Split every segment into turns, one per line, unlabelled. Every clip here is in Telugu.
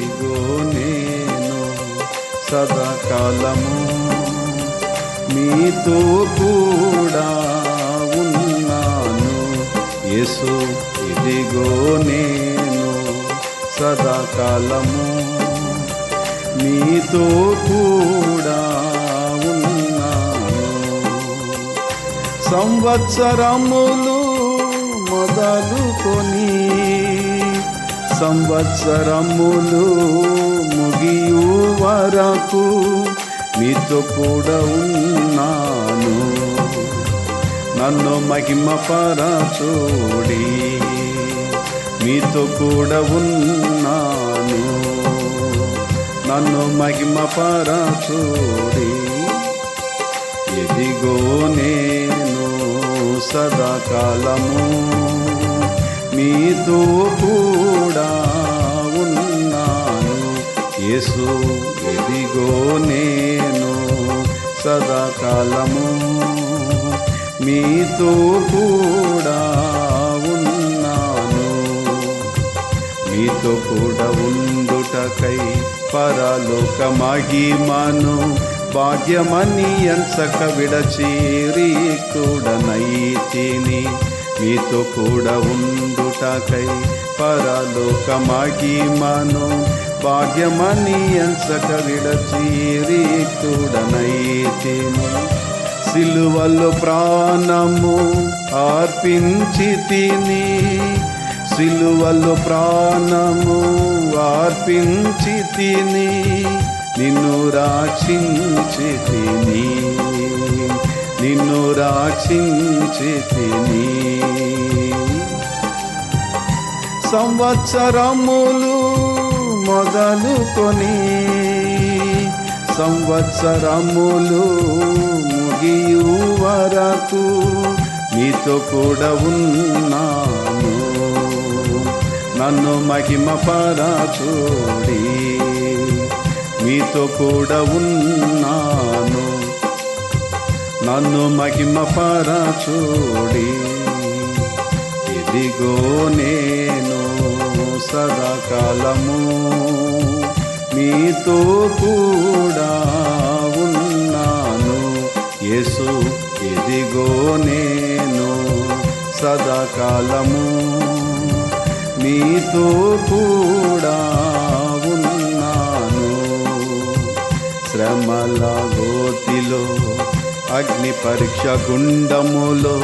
ఇదిగో నేను సదాకాలము మీతో కూడా ఉన్నాను. యేసు ఇదిగో నేను సదాకాలము మీతో కూడా ఉన్నాను. సంవత్సరములు మొదలుకొని సంవత్సరములు ముగియు వరకు మీతో కూడా ఉన్నాను. నన్ను మహిమ మీతో కూడా ఉన్నాను. నన్ను మహిమ పరచూడి ఎదిగో నేను సదాకాలము నీతో కూడా ఉన్నాను. యేసు ఇదిగో నేను సదాకాలము మీతో కూడా ఉన్నాను. మీతో కూడా ఉండుటకై పరలోక మహిమను భాగ్యమని ఎంచక విడచీరీకుడనైతిని మీతో కూడా ఉండుటకై పరలోక మహిమను భాగ్యమని ఎంచక విడచీరీకుడనైతిని సిలువలు ప్రాణము అర్పించి తిని. సిలువలు ప్రాణము అర్పించి తిని. నిన్ను రాక్షించి తిని. నిన్ను రాక్షించి తిని. సంవత్సరములు మొదలుకొని సంవత్సరములు ముగియు వరకు నీతో కూడా ఉన్నాను. నన్ను మహిమ పరచూడి. మీతో కూడా ఉన్నాను. నన్ను మహిమ పరచూడి. ఇదిగో నేను సదాకాలము మీతో కూడా ఉన్నాను. యేసు ఇదిగో నేను సదాకాలము మీతో కూడా ఉన్నాను. శ్రమల గోతిలో అగ్ని పరీక్ష గుండములో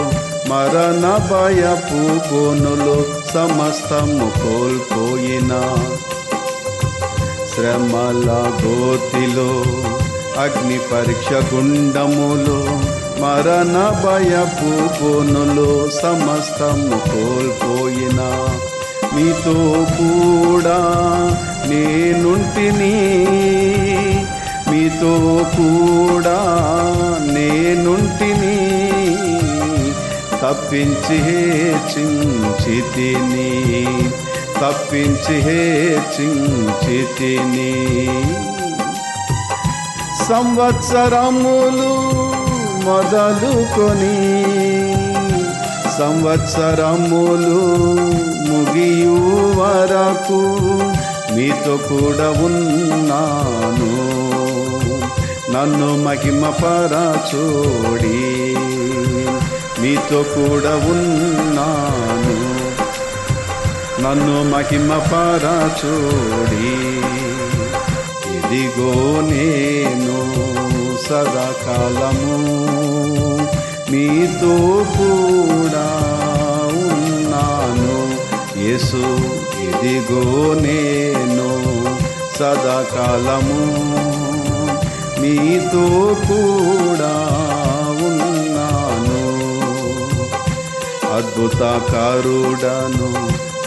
మరణ భయపు గోనులు సమస్తము కోల్పోయిన. శ్రమల గోతిలో అగ్ని పరీక్ష గుండములో మరణ భయపు గోనులు సమస్తము కోల్పోయిన. మీతో కూడా నేనుంటిని మీతో కూడా నేనుంటిని. తప్పించి చించితిని తప్పించి చించితిని. సంవత్సరములు మొదలుకొని సంవత్సరములు ముగియు వరకు మీతో కూడా ఉన్నాను. నన్ను మహిమ పరచూడి నీతో కూడా ఉన్నాను. నన్ను మహిమ పరచూడి ఇదిగో నేను సదాకాలము నీతో కూడా ఉన్నాను. యేసు ఇదిగో నేను సదాకాలము నీతో కూడా అద్భుతకారుడను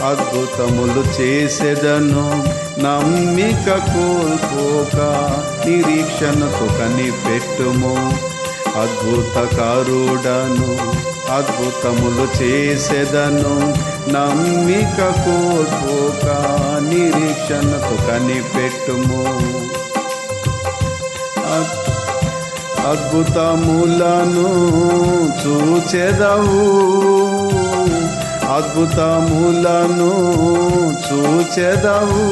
అద్భుతములు చేసేదను నమ్మిక కోల్పోక నిరీక్షణతో కనిపెట్టుము. అద్భుతకారుడను అద్భుతములు చేసేదను నమ్మిక కోల్పోక నిరీక్షణతో కనిపెట్టుము. అద్భుతములను చూచెదవు. అద్భుతములను చూచెదవు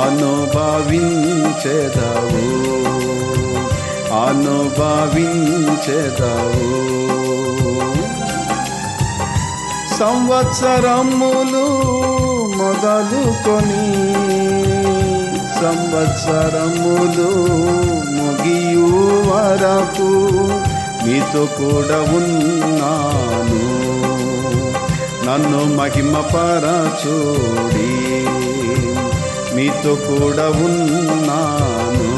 అనుభవించెదవు అనుభవించెదవు. సంవత్సరములు మొదలుకొని సంవత్సరములు ముగియు వరకు మీతో కూడా ఉన్న నన్ను మహిమపరచూడి. మీతో కూడా ఉన్నాను.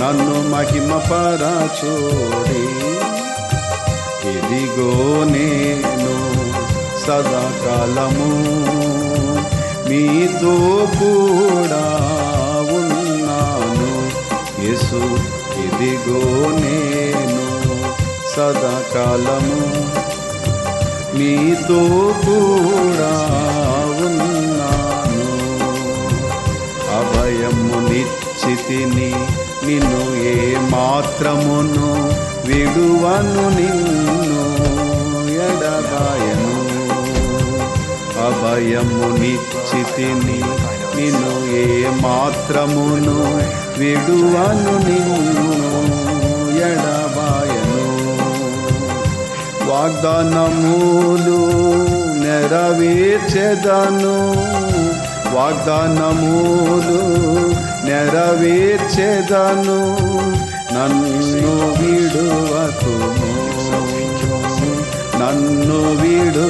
నన్ను మహిమపరచూడి. ఇదిగో నేను సదాకాలము మీతో కూడా ఉన్నాను. యేసు ఇదిగో నేను సదాకాలము నీతో కూడా ఉన్నాను. అభయము నిశ్చితిని నిన్ను ఏ మాత్రమును విడువను నిన్ను ఎడబాయను అభయము నిశ్చితిని నిన్ను ఏ మాత్రమును విడువను నిన్ను ఎడబాయను వాగ్దానములు నెరవేర్చెదను. వాగ్దానములు నెరవేర్చెదను. నన్ను విడువకుము. నన్ను విడు